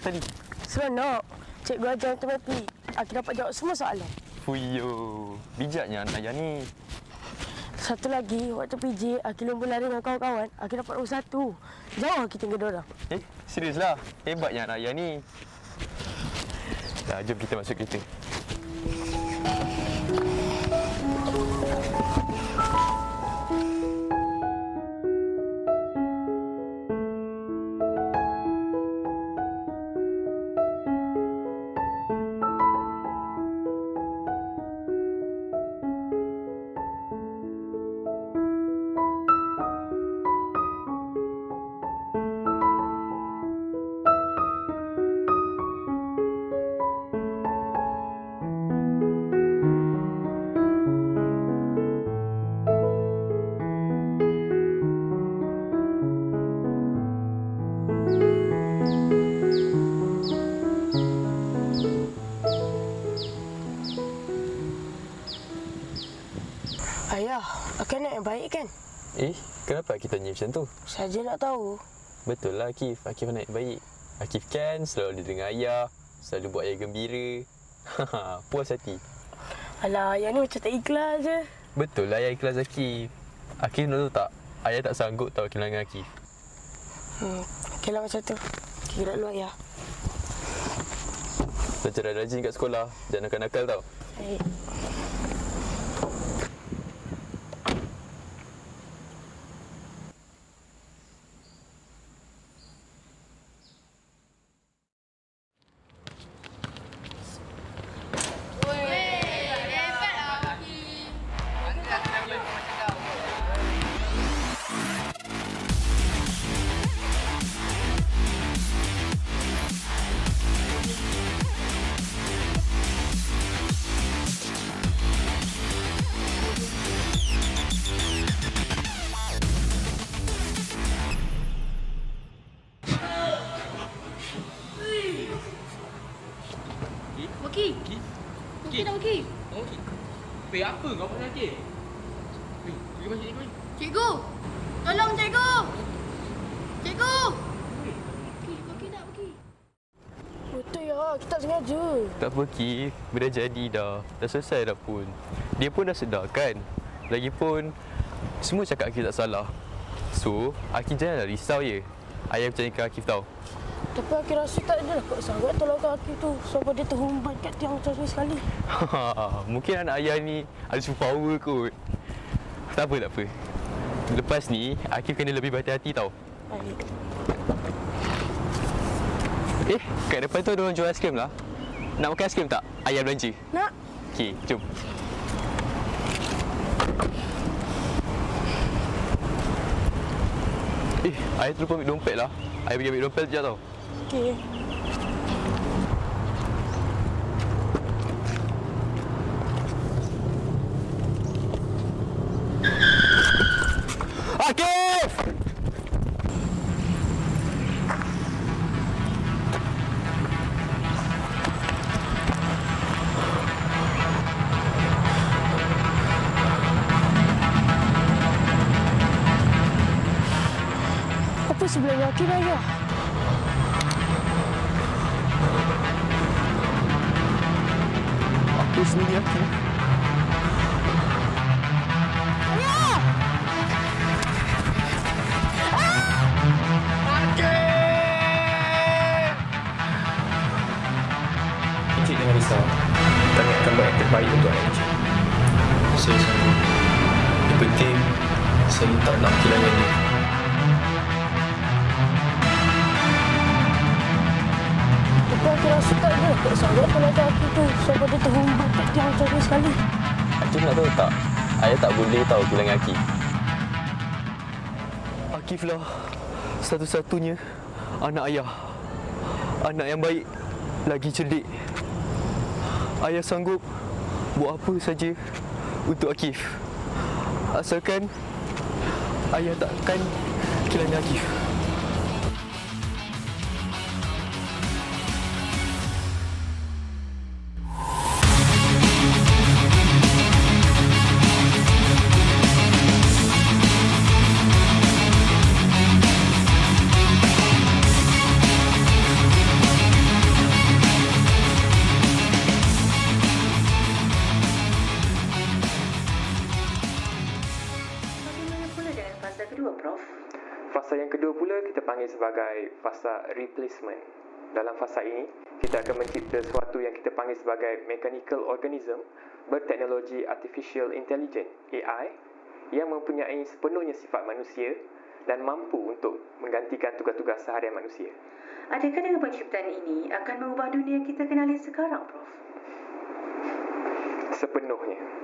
sekolah tadi? Seronok. Cikgu ajar matematik. Aku dapat jawab semua soalan. Fuyo, bijaknya anak ayah ni. Satu lagi, waktu PJ, aku lomba lari dengan kawan-kawan. Aku dapat nombor satu. Jauh kita dengan diorang. Eh, seriuslah. Hebatnya anak ayah ni. Dah, jom kita masuk kereta. Ayah, aku anak yang baik kan? Eh, kenapa Akif tanya macam tu? Saja nak tahu. Betul lah Akif. Akif anak yang baik. Akif kan selalu ada dengan ayah. Selalu buat ayah gembira. Puas hati. Alah, ayah ni macam tak ikhlas je. Betul lah ayah ikhlas Akif. Akif nak tahu tak? Ayah tak sanggup tahu kehilangan Akif. Hmm, okey lah macam tu. Kira dulu ayah. Belajar rajin kat sekolah. Jangan nakal-nakal tau. Baik. Pay apa kau pasal sakit? Eh, pergi masuk cikgu. Cikgu. Tolong cikgu. Cikgu. Betul ya, kita tak sengaja. Tak apa Kif. Benda jadi dah. Dah selesai dah pun. Dia pun dah sedar kan? Lagipun, semua cakap Akif tak salah. So, Akif janganlah risau je. Ayah percayakan Akif tau. Tapi aku rasa tak ada lah kot sangat tolongkan aku tu. Sebab dia terhumbat kat tiang macam sekali. Mungkin anak ayah ni ada super power kot. Tak apa, tak apa. Lepas ni, Akif kena lebih berhati-hati tau. Baik. Eh, kat depan tu ada orang jual aiskrim lah. Nak makan aiskrim tak? Ayah belanja. Nak? Okey, jom. Eh, ayah terlupa ambil dompet lah. Ayah pergi ambil dompet sekejap tau. Okey. Akif! Apa sebenarnya ni ayah? Risau. Buat yang terbaik untuk anak encik. Saya sanggup. Yang penting, saya tak nak kehilangan dia. Tapi aku rasa tak ada lah kot sangat tolongkan aku tu. Sebab dia terhumbat macam tu sekali. Akif nak tahu tak? Ayah tak boleh tahu kehilangan Akif. Akif lah satu-satunya anak ayah. Anak yang baik, lagi cerdik. Ayah sanggup buat apa saja untuk Akif. Asalkan ayah takkan kehilangan Akif. Kedua, Prof? Fasa yang kedua pula kita panggil sebagai fasa replacement. Dalam fasa ini, kita akan mencipta sesuatu yang kita panggil sebagai mechanical organism berteknologi artificial intelligence AI yang mempunyai sepenuhnya sifat manusia dan mampu untuk menggantikan tugas-tugas seharian manusia. Adakah dengan penciptaan ini akan mengubah dunia kita kenali sekarang, Prof? Sepenuhnya.